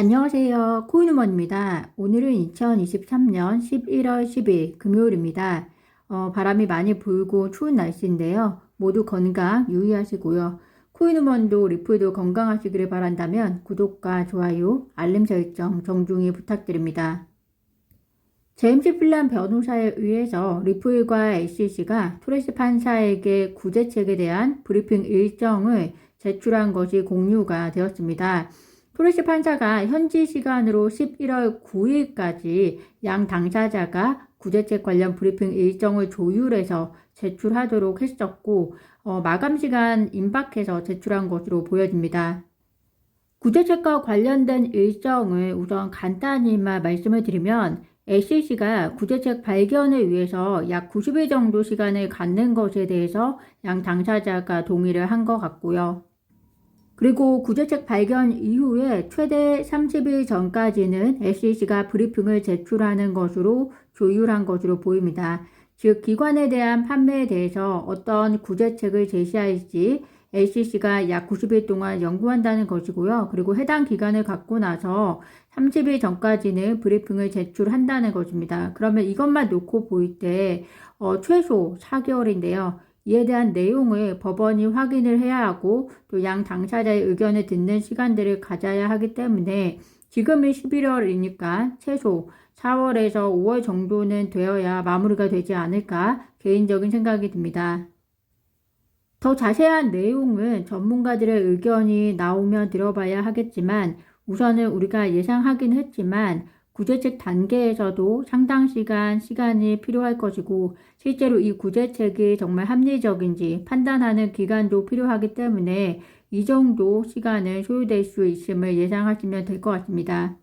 안녕하세요. 코인우먼입니다. 오늘은 2023년 11월 10일 금요일입니다. 어, 바람이 많이 불고 추운 날씨인데요. 모두 건강 유의하시고요. 코인우먼도 리플도 건강하시기를 바란다면 구독과 좋아요, 알림 설정 정중히 부탁드립니다. 제임스 필란 변호사에 의해서 리플과 SEC가 토레스 판사에게 구제책에 대한 브리핑 일정을 제출한 것이 공유가 되었습니다. 토레스 판사가 현지 시간으로 11월 9일까지 양 당사자가 구제책 관련 브리핑 일정을 조율해서 제출하도록 했었고 어, 마감 시간 임박해서 제출한 것으로 보여집니다. 구제책과 관련된 일정을 우선 간단히만 말씀을 드리면 SEC가 구제책 발견을 위해서 약 90일 정도 시간을 갖는 것에 대해서 양 당사자가 동의를 한 것 같고요. 그리고 구제책 발견 이후에 최대 30일 전까지는 SEC가 브리핑을 제출하는 것으로 조율한 것으로 보입니다. 즉, 기관에 대한 판매에 대해서 어떤 구제책을 제시할지 SEC가 약 90일 동안 연구한다는 것이고요. 그리고 해당 기간을 갖고 나서 30일 전까지는 브리핑을 제출한다는 것입니다. 그러면 이것만 놓고 보일 때 어, 최소 4개월인데요. 이에 대한 내용을 법원이 확인을 해야 하고 또 양 당사자의 의견을 듣는 시간들을 가져야 하기 때문에 지금이 11월이니까 최소 4월에서 5월 정도는 되어야 마무리가 되지 않을까 개인적인 생각이 듭니다. 더 자세한 내용은 전문가들의 의견이 나오면 들어봐야 하겠지만 우선은 우리가 예상하긴 했지만 구제책 단계에서도 상당 시간 시간이 필요할 것이고 실제로 이 구제책이 정말 합리적인지 판단하는 기간도 필요하기 때문에 이 정도 시간은 소요될 수 있음을 예상하시면 될 것 같습니다.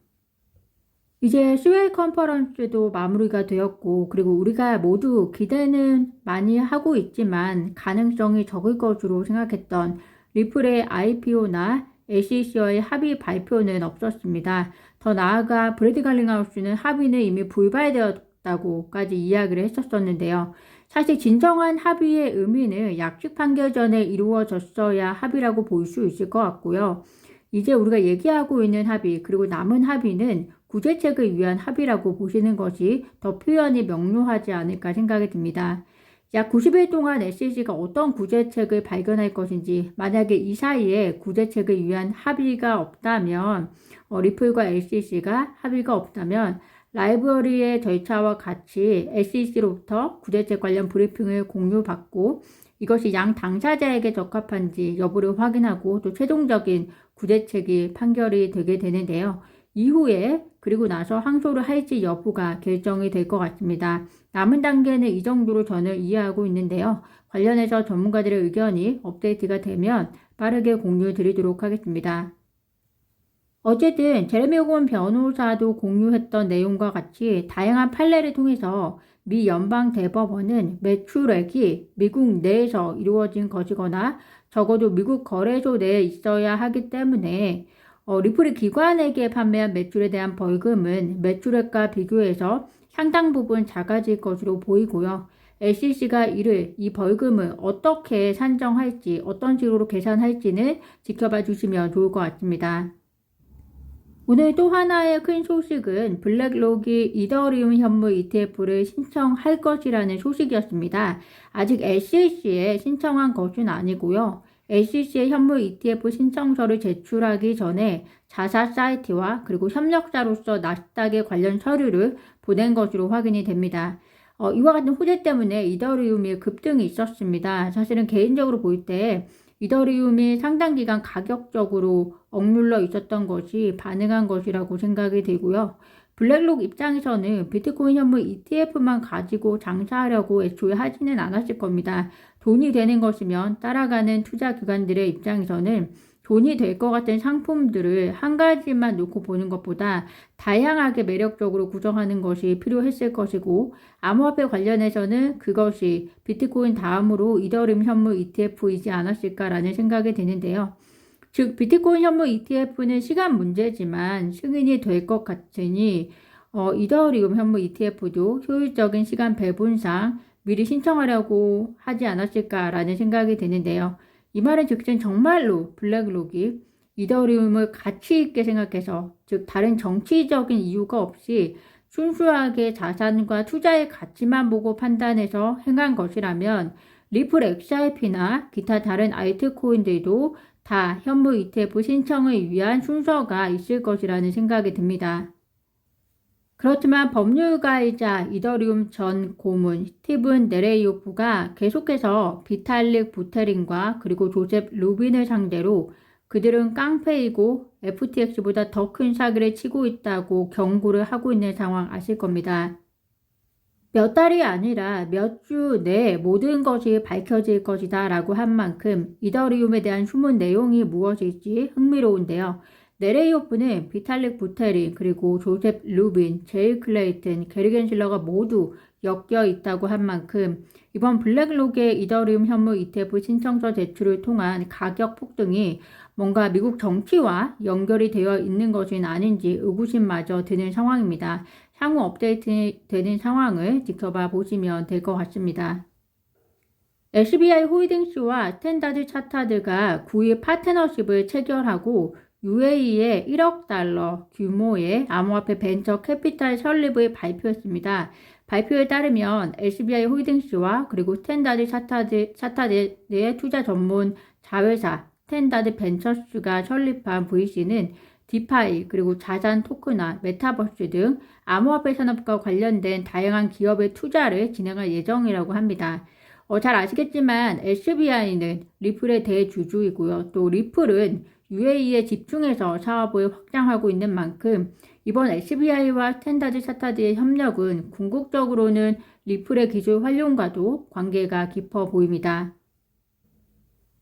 이제 스웨이 컨퍼런스도 마무리가 되었고 그리고 우리가 모두 기대는 많이 하고 있지만 가능성이 적을 것으로 생각했던 리플의 IPO나 SEC와의 합의 발표는 없었습니다. 더 나아가 브래드 갈링하우스는 합의는 이미 불발되었다고까지 이야기를 했었었는데요. 사실 진정한 합의의 의미는 약식 판결 전에 이루어졌어야 합의라고 볼 수 있을 것 같고요. 이제 우리가 얘기하고 있는 합의 그리고 남은 합의는 구제책을 위한 합의라고 보시는 것이 더 표현이 명료하지 않을까 생각이 듭니다. 약 90일 동안 SEC가 어떤 구제책을 발견할 것인지 만약에 이 사이에 구제책을 위한 합의가 없다면 어, 리플과 SEC가 합의가 없다면 라이브러리의 절차와 같이 SEC로부터 구제책 관련 브리핑을 공유받고 이것이 양 당사자에게 적합한지 여부를 확인하고 또 최종적인 구제책이 판결이 되게 되는데요. 이후에 그리고 나서 항소를 할지 여부가 결정이 될 것 같습니다. 남은 단계는 이 정도로 저는 이해하고 있는데요. 관련해서 전문가들의 의견이 업데이트가 되면 빠르게 공유 드리도록 하겠습니다. 어쨌든 제레미 오건 변호사도 공유했던 내용과 같이 다양한 판례를 통해서 미 연방 대법원은 매출액이 미국 내에서 이루어진 것이거나 적어도 미국 거래소 내에 있어야 하기 때문에 어, 리플이 기관에게 판매한 매출에 대한 벌금은 매출액과 비교해서 상당 부분 작아질 것으로 보이고요. SEC가 이를 이 벌금을 어떻게 산정할지 어떤 식으로 계산할지는 지켜봐 주시면 좋을 것 같습니다. 오늘 또 하나의 큰 소식은 블랙록이 이더리움 현물 ETF를 신청할 것이라는 소식이었습니다. 아직 SEC에 신청한 것은 아니고요. SEC의 현물 ETF 신청서를 제출하기 전에 자사 사이트와 그리고 협력자로서 나스닥의 관련 서류를 보낸 것으로 확인이 됩니다. 어, 이와 같은 호재 때문에 이더리움이 급등이 있었습니다. 사실은 개인적으로 볼 때 이더리움이 상당 기간 가격적으로 억눌러 있었던 것이 반응한 것이라고 생각이 되고요. 블랙록 입장에서는 비트코인 현물 ETF만 가지고 장사하려고 애초에 하지는 않았을 겁니다. 돈이 되는 것이면 따라가는 투자 기관들의 입장에서는 돈이 될 것 같은 상품들을 한 가지만 놓고 보는 것보다 다양하게 매력적으로 구성하는 것이 필요했을 것이고 암호화폐 관련해서는 그것이 비트코인 다음으로 이더림 현물 ETF이지 않았을까라는 생각이 드는데요. 즉 비트코인 현물 ETF는 시간 문제지만 승인이 될 것 같으니 어, 이더리움 현물 ETF도 효율적인 시간 배분상 미리 신청하려고 하지 않았을까라는 생각이 드는데요. 이 말은 즉슨 정말로 블랙록이 이더리움을 가치 있게 생각해서 즉 다른 정치적인 이유가 없이 순수하게 자산과 투자의 가치만 보고 판단해서 행한 것이라면 리플 XRP나 기타 다른 알트코인들도 다 현물 ETF 신청을 위한 순서가 있을 것이라는 생각이 듭니다. 그렇지만 법률가이자 이더리움 전 고문 스티븐 네레이오프가 계속해서 비탈릭 부테린과 그리고 조셉 루빈을 상대로 그들은 깡패이고 FTX보다 더 큰 사기를 치고 있다고 경고를 하고 있는 상황 아실 겁니다. 몇 달이 아니라 몇 주 내에 모든 것이 밝혀질 것이다 라고 한 만큼 이더리움에 대한 숨은 내용이 무엇일지 흥미로운데요. 네레이오프는 비탈릭 부테린 그리고 조셉 루빈, 제일 클레이튼, 게리 겐 실러가 모두 엮여 있다고 한 만큼 이번 블랙록의 이더리움 현물 ETF 신청서 제출을 통한 가격 폭등이 뭔가 미국 정치와 연결이 되어 있는 것은 아닌지 의구심마저 드는 상황입니다. 향후 업데이트 되는 상황을 지켜봐 보시면 될 것 같습니다. SBI 홀딩스와 스탠다드 차타드가 9일 파트너십을 체결하고 UAE의 1억 달러 규모의 암호화폐 벤처 캐피탈 설립을 발표했습니다. 발표에 따르면 SBI 홀딩스와 그리고 스탠다드 차타드, 차타드의 투자 전문 자회사 스탠다드 벤처스가 설립한 VC는 디파이 그리고 자산 토크나 메타버스 등 암호화폐 산업과 관련된 다양한 기업의 투자를 진행할 예정이라고 합니다. 어, 잘 아시겠지만 SBI는 리플의 대주주이고요. 또 리플은 UAE에 집중해서 사업을 확장하고 있는 만큼 이번 SBI와 스탠다드 차타드의 협력은 궁극적으로는 리플의 기술 활용과도 관계가 깊어 보입니다.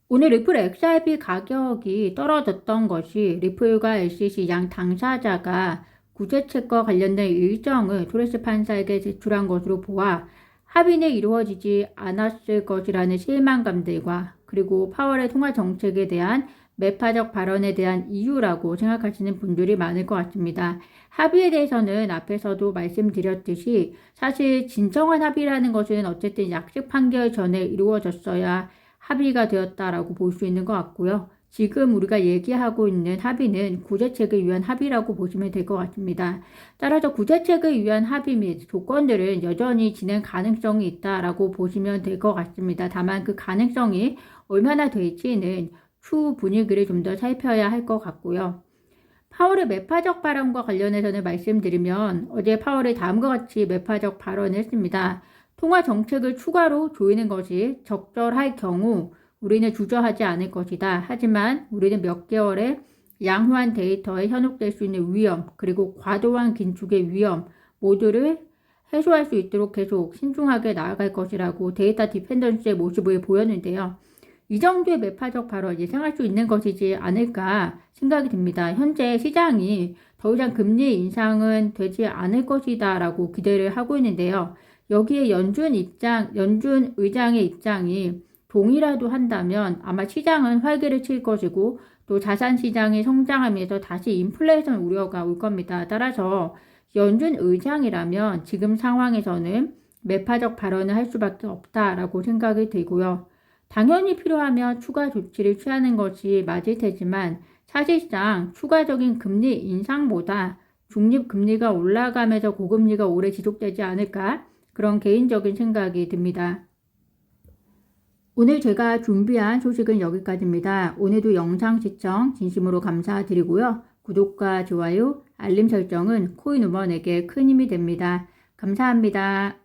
오늘 리플 XRP 가격이 떨어졌던 것이 리플과 LCC 양 당사자가 구제책과 관련된 일정을 토레스 판사에게 제출한 것으로 보아 합의는 이루어지지 않았을 것이라는 실망감들과 그리고 파월의 통화 정책에 대한 매파적 발언에 대한 이유라고 생각하시는 분들이 많을 것 같습니다. 합의에 대해서는 앞에서도 말씀드렸듯이 사실 진정한 합의라는 것은 어쨌든 약식 판결 전에 이루어졌어야 합의가 되었다라고 볼 수 있는 것 같고요. 지금 우리가 얘기하고 있는 합의는 구제책을 위한 합의라고 보시면 될 것 같습니다. 따라서 구제책을 위한 합의 및 조건들은 여전히 진행 가능성이 있다라고 보시면 될 것 같습니다. 다만 그 가능성이 얼마나 될지는 추 후 분위기를 좀 더 살펴야 할 것 같고요. 파월의 매파적 발언과 관련해서는 말씀드리면 어제 파월이 다음과 같이 매파적 발언을 했습니다. 통화 정책을 추가로 조이는 것이 적절할 경우 우리는 주저하지 않을 것이다. 하지만 우리는 몇 개월의 양호한 데이터에 현혹될 수 있는 위험, 그리고 과도한 긴축의 위험 모두를 해소할 수 있도록 계속 신중하게 나아갈 것이라고 데이터 디펜던스의 모습을 보였는데요. 이 정도의 매파적 발언 예상할 수 있는 것이지 않을까 생각이 듭니다. 현재 시장이 더 이상 금리 인상은 되지 않을 것이다 라고 기대를 하고 있는데요. 여기에 연준 입장, 연준 의장의 입장이 동의라도 한다면 아마 시장은 활기를 칠 것이고 또 자산 시장이 성장하면서 다시 인플레이션 우려가 올 겁니다. 따라서 연준 의장이라면 지금 상황에서는 매파적 발언을 할 수밖에 없다라고 생각이 들고요. 당연히 필요하면 추가 조치를 취하는 것이 맞을 테지만 사실상 추가적인 금리 인상보다 중립 금리가 올라가면서 고금리가 오래 지속되지 않을까 그런 개인적인 생각이 듭니다. 오늘 제가 준비한 소식은 여기까지입니다. 오늘도 영상 시청 진심으로 감사드리고요. 구독과 좋아요, 알림 설정은 코인우먼에게 큰 힘이 됩니다. 감사합니다.